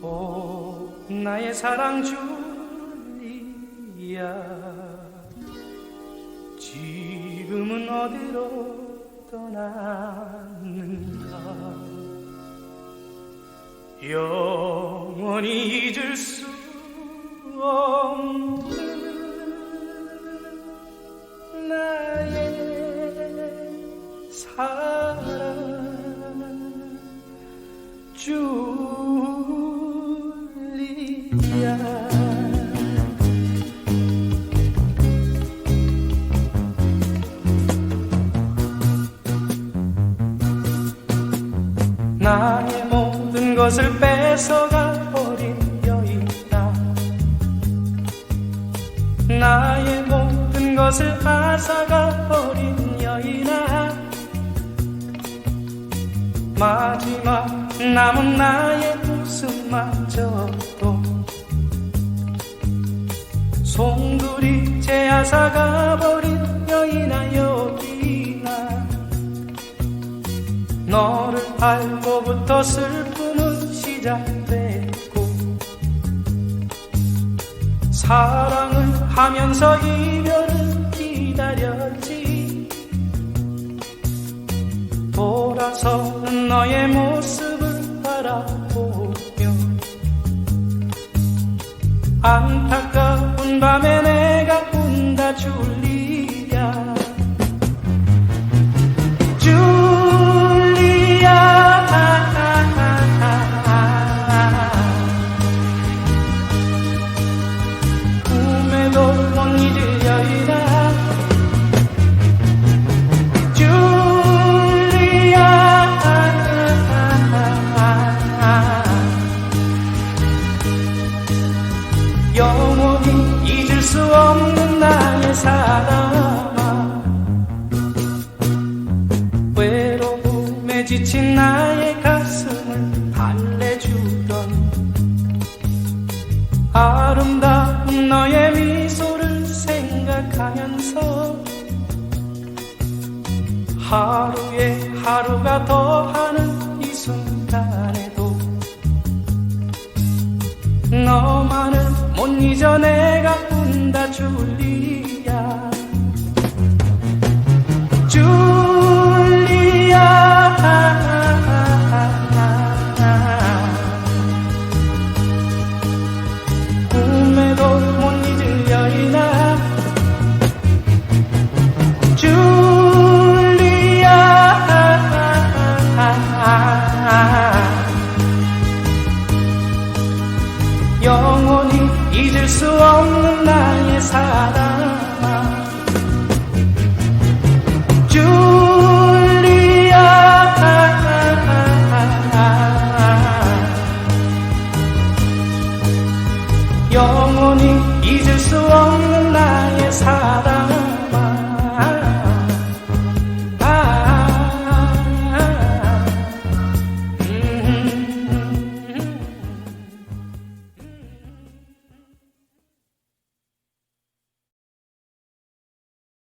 오 나의 사랑 줄리아 지금은 어디로 떠났는가? 영원히 잊을 수 없는 나의 모든 것을 뺏어가 버린 여인아. 나의 모든 것을 앗아가 버린 여인아. 마지막 남은 나의 웃음마저도 송두리 제앗아가 버린 알고부터 슬픔은 시작됐고 사랑을 하면서 이별을 기다렸지. 돌아서는 너의 모습을 바라보며 안타까운 밤에 내가 운다 줄리 영원히 잊을 수 없는 나의 사랑아. 외로움에 지친 나의 가슴을 달래주던 아름다운 너의 하루에 하루가 더하는 이 순간에도 너만을 못 잊어 내가 운다 줄리 수 없는 나의 사랑아. 줄리아 영원히 잊을 수 없는 나의